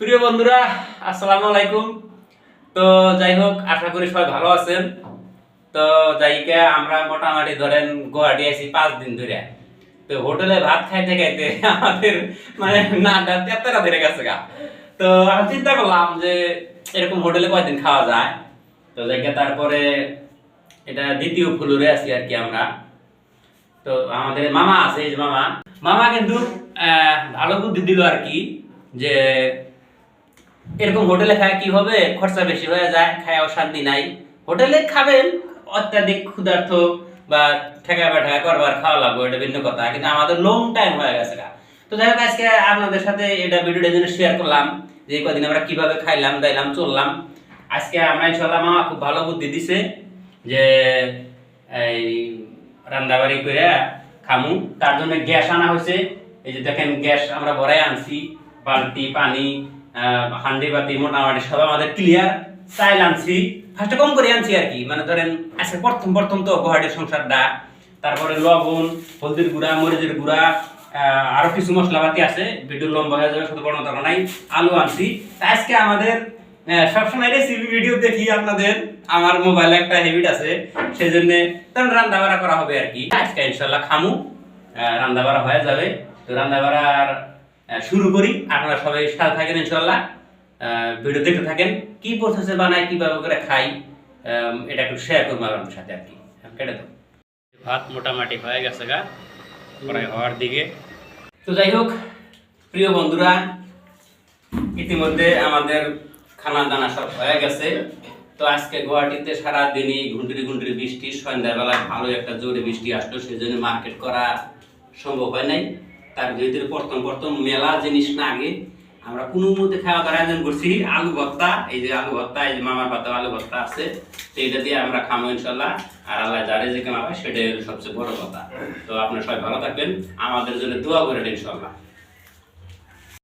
প্রিয় বন্ধুরা, আসসালামু আলাইকুম। তো যাই হোক, আশা করি সবাই ভালো আছেন। তো যাইকে আমরা মোটামুটি ধরেন গুয়াহাটি আছি পাঁচ দিন ধরে। তো হোটেলে ভাত খাইতে খাইতে আমাদের মানে নাটা তেতারা ধরে গেছে গা। তো আমি চিন্তা করলাম যে এরকম হোটেলে কয়দিন খাওয়া যায়? তো যাইকে তারপরে এটা দ্বিতীয় ফ্লোরে আছি আর কি আমরা। তো আমাদের মামা আছে, এই যে মামা। মামা কিন্তু ভালো বুদ্ধি দিল আর কি যে এরকম হোটেলে খায় কি হবে? খরচা বেশি হয়ে যায় খায়াও শান্তি নাই। হোটেলে খাবেন, অত্যাধিক ক্ষুধার্থ বা ঠেকা বেঠা করবার খাওয়া লাগবে, এটা ভিন্ন কথা, কিন্তু আমাদের লং টাইম হয়ে গেছে তো যাই হোক, আজকে আপনাদের সাথে এটা ভিডিওটা জন্য শেয়ার করলাম, যে কদিন আমরা কীভাবে খাইলাম, দাইলাম, চললাম। আজকে আমরা ইনশাল্লাহ মামা খুব ভালো বুদ্ধি দিছে যে এই রান্দাবাড়ি করে খামু। তার জন্য গ্যাস আনা হয়েছে। এই যে দেখেন, গ্যাস আমরা ভরাই আনছি, বালতি, পানি হান্ডি বাতি মোটামুটি সব আমাদের ক্লিয়ার চাইল আনছি। ফার্স্টে কম করে আনছি আর কি। মানে ধরেন আজকে প্রথম প্রথম তো গুয়াহাটির সংসারটা। তারপরে লবণ হলদির গুঁড়া মরিচের গুঁড়া আরও কিছু মশলাপাতি আছে। ভিডিও লম্বা হয়ে যাবে শুধু দরকার নাই। আলু আনছি। আজকে আমাদের সবসময় রেসিপি ভিডিও দেখি আপনাদের। আমার মোবাইলে একটা হ্যাবিট আছে। সেই জন্য তখন রান্না বাড়া করা হবে আর কি। আজকে ইনশাল্লাহ খামু। রান্না বাড়া হয়ে যাবে। তো রান্না বাড়ার আহ, শুরু করি। আপনারা সবাই সাথে থাকেন ইনশাল্লাহ ভিডিও দেখতে থাকেন। কি প্রসেসে বানাই কীভাবে করে খাই এটা একটু শেয়ার করব আপনার সাথে আর কি। কেটে দাও। ভাত মোটামুটি হয়ে গেছে গা প্রায় হওয়ার দিকে। তো যাই হোক প্রিয় বন্ধুরা ইতিমধ্যে আমাদের খানা দানা সব হয়ে গেছে। তো আজকে গুয়াহাটিতে সারা দিনই ঘুন্টুরি ঘুন্টুরি বৃষ্টি সন্ধ্যাবেলায় ভালো একটা জোরে বৃষ্টি আসলো সেই জন্য মার্কেট করা সম্ভব হয় নাই। তার ভিতরে প্রথম প্রথম মেলা জিনিস না আগে আমরা কোনো মধ্যে খাওয়া দাওয়ার আয়োজন করছি। আলু ভর্তা, এই যে আলু ভর্তা, এই যে মামার ভাতা আলু ভর্তা আছে, তো এটা দিয়ে আমরা খাব ইনশাল্লাহ আর আল্লাহ যারে যে কামাবে সেটাই সবচেয়ে বড় কথা। তো আপনার সবাই ভালো থাকবেন। আমাদের জন্য দোয়া করে ইনশাল্লাহ